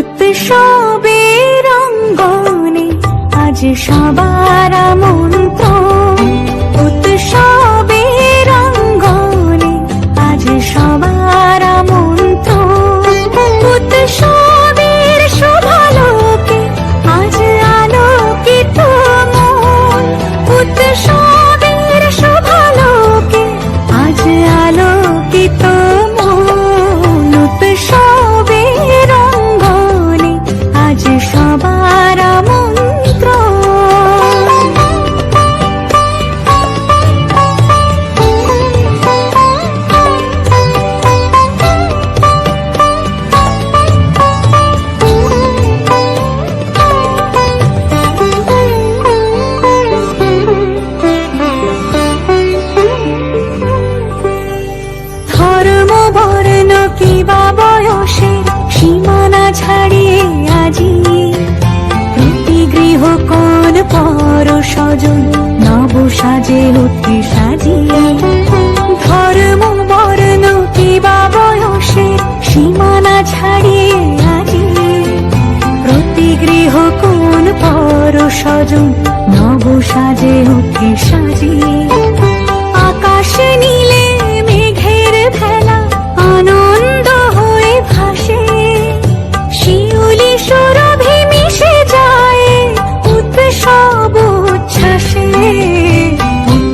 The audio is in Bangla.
উৎসবের অঙ্গনে আজ সবার মন্ত্র সবার মন্ত্র ধর্ম বর্ণ কিবা বয়সের সীমানা ছাড়িয়ে আজি পর সজন নব সাজে উঠে সাজিয়ে। ধর্ম বর্ণ বয়সে সীমানা ছাড়িয়ে আজি প্রতি গৃহ কোন পর সজন নব সাজে অতি সাজিয়ে।